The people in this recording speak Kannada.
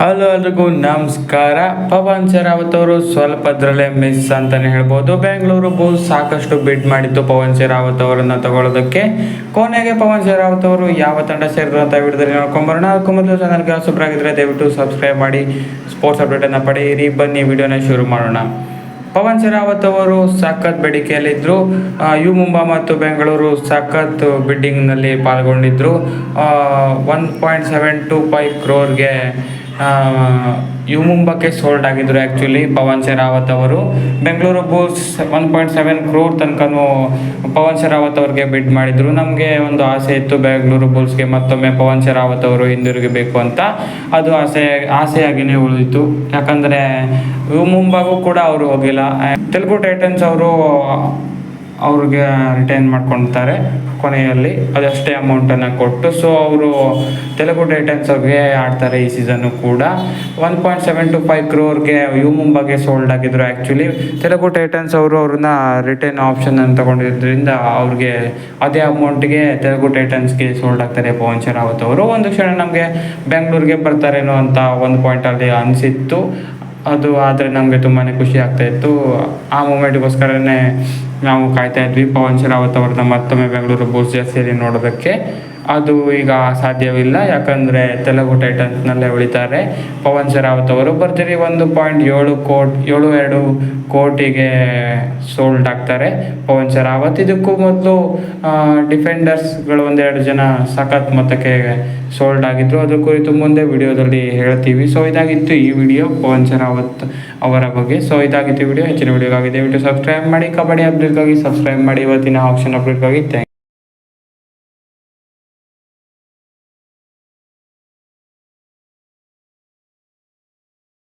ಹಲೋ ಎಲ್ರಿಗೂ ನಮಸ್ಕಾರ. ಪವನ್ ಶೆರಾವತ್ ಅವರು ಸ್ವಲ್ಪದ್ರಲ್ಲೇ ಮಿಸ್ ಅಂತಲೇ ಹೇಳ್ಬೋದು. ಬೆಂಗಳೂರು ಬುಲ್ಸ್ ಸಾಕಷ್ಟು ಬಿಡ್ ಮಾಡಿತ್ತು ಪವನ್ ಶೆರಾವತ್ ಅವರನ್ನು ತಗೊಳ್ಳೋದಕ್ಕೆ. ಕೊನೆಗೆ ಪವನ್ ಶೆರಾವತ್ ಅವರು ಯಾವ ತಂಡ ಸೇರಿದ್ರು ಅಂತ ವಿಡಿಯೋದಲ್ಲಿ ನೋಡ್ಕೊಂಬರೋಣ. ಅದಕ್ಕೂ ಮೊದಲು ಚಾನಲ್ಗೆ ಸೂಪರ್ ಆಗಿದ್ರೆ ದಯವಿಟ್ಟು ಸಬ್ಸ್ಕ್ರೈಬ್ ಮಾಡಿ ಸ್ಪೋರ್ಟ್ಸ್ ಅಪ್ಡೇಟನ್ನು ಪಡೆಯಿರಿ. ಬನ್ನಿ ವಿಡಿಯೋನ ಶುರು ಮಾಡೋಣ. ಪವನ್ ಶೆರಾವತ್ ಅವರು ಸಖತ್ ಬೇಡಿಕೆಯಲ್ಲಿದ್ದರು ಯು ಮುಂಬಾ ಮತ್ತು ಬೆಂಗಳೂರು ಸಖತ್ ಬಿಡ್ಡಿಂಗ್ನಲ್ಲಿ ಪಾಲ್ಗೊಂಡಿದ್ದರು one point seven two five ಕ್ರೋರ್ಗೆ U ಮುಂಬಕ್ಕೆ ಸೋಲ್ಡ್ ಆಗಿದ್ದರು ಆ್ಯಕ್ಚುಲಿ ಪವನ್ ಶರಾವತ್ ಅವರು. Bengaluru Bulls one point seven crore ತನಕನೂ ಪವನ್ ಶರಾವತ್ ಅವ್ರಿಗೆ ಬಿಡ್ ಮಾಡಿದರು. ನಮಗೆ ಒಂದು ಆಸೆ ಇತ್ತು ಬೆಂಗಳೂರು ಬುಲ್ಸ್ಗೆ ಮತ್ತೊಮ್ಮೆ ಪವನ್ ಶರಾವತ್ ಅವರು ಹಿಂದಿರುಗಬೇಕು ಅಂತ. ಅದು ಆಸೆ ಆಸೆಯಾಗಿಯೇ ಉಳಿದಿತ್ತು. ಯಾಕಂದರೆ ಮುಂಬಾಗೂ ಕೂಡ ಅವರು ಹೋಗಿಲ್ಲ. ತೆಲುಗು ಟೈಟನ್ಸ್ ಅವರು ಅವ್ರಿಗೆ ರಿಟೈನ್ ಮಾಡ್ಕೊತಾರೆ. ಕೊನೆಯಲ್ಲಿ ಅದಷ್ಟೇ ಅಮೌಂಟನ್ನು ಕೊಟ್ಟು ಸೊ ಅವರು ತೆಲುಗು ಟೈಟನ್ಸ್ ಅವ್ರಿಗೆ ಆಡ್ತಾರೆ ಈ ಸೀಸನ್ನು ಕೂಡ. One point seven two five ಕ್ರೋರ್ಗೆ U ಮುಂಬಾಗೆ ಸೋಲ್ಡ್ ಆಗಿದ್ರು ಆ್ಯಕ್ಚುಲಿ ತೆಲುಗು ಟೈಟನ್ಸ್ ಅವರು ಅವ್ರನ್ನ ರಿಟರ್ನ್ ಆಪ್ಷನ್ ಅನ್ನು ತಗೊಂಡಿದ್ದರಿಂದ ಅವ್ರಿಗೆ ಅದೇ ಅಮೌಂಟ್ಗೆ ತೆಲುಗು ಟೈಟನ್ಸ್ಗೆ ಸೋಲ್ಡ್ ಆಗ್ತಾರೆ ಪವನ್ ಶರಾವತ್ ಅವರು. ಒಂದು ಕ್ಷಣ ನಮಗೆ ಬೆಂಗಳೂರಿಗೆ ಬರ್ತಾರೇನೋ ಅಂತ ಒಂದು ಪಾಯಿಂಟಲ್ಲಿ ಅನಿಸಿತ್ತು. ಅದು ಆದರೆ ನಮಗೆ ತುಂಬಾ ಖುಷಿ ಆಗ್ತಾ ಇತ್ತು. ಆ ಮೂಮೆಂಟ್ಗೋಸ್ಕರನೇ ನಾವು ಕಾಯ್ತಾ ಇದ್ವಿ. ಪವನ್ ಶರಾವತ್ ಅವ್ರನ್ನ ಮತ್ತೊಮ್ಮೆ ಬೆಂಗಳೂರು ಬುಲ್ಸ್ ಸೇರಿ ನೋಡೋದಕ್ಕೆ. ಅದು ಈಗ ಸಾಧ್ಯವಿಲ್ಲ. ಯಾಕಂದರೆ ತೆಲುಗು ಟೈಟನ್ಸ್ನಲ್ಲೇ ಉಳಿತಾರೆ. ಪವನ್ ಶರಾವತ್ ಅವರು ಬರ್ತೀರಿ ಒಂದು ಪಾಯಿಂಟ್ ಏಳು ಕೋಟ್, ಏಳು ಎರಡು ಕೋಟಿಗೆ ಸೋಲ್ಡ್ ಆಗ್ತಾರೆ. ಪವನ್ ಶರಾವತ್ ಇದಕ್ಕೂ ಮೊದಲು ಡಿಫೆಂಡರ್ಸ್ಗಳು ಒಂದೆರಡು ಜನ ಸಖತ್ ಮೊತ್ತಕ್ಕೆ ಸೋಲ್ಡ್ ಆಗಿದ್ರು. ಅದ್ರ ಕುರಿತು ಮುಂದೆ ವಿಡಿಯೋದಲ್ಲಿ ಹೇಳ್ತೀವಿ. ಸೊ ಇದಾಗಿತ್ತು ಈ ವಿಡಿಯೋ ಪವನ್ ಶರಾವತ್ ಅವರ ಬಗ್ಗೆ. ಸೊ ಇದಾಗಿತ್ತು ವಿಡಿಯೋ. ಹೆಚ್ಚಿನ ವಿಡಿಯೋ ಆಗಿದೆ ವಿಡಿಯೋ ಸಬ್ಸ್ಕ್ರೈಬ್ ಮಾಡಿ. ಕಬಡ್ಡಿ ಅಪ್ಡೇಟ್ಗಾಗಿ ಸಬ್ಸ್ಕ್ರೈಬ್ ಮಾಡಿ ಇವತ್ತಿನ ಆಪ್ಷನ್ ಅಪ್ಡೇಟ್ಗಾಗಿ ಥ್ಯಾಂಕ್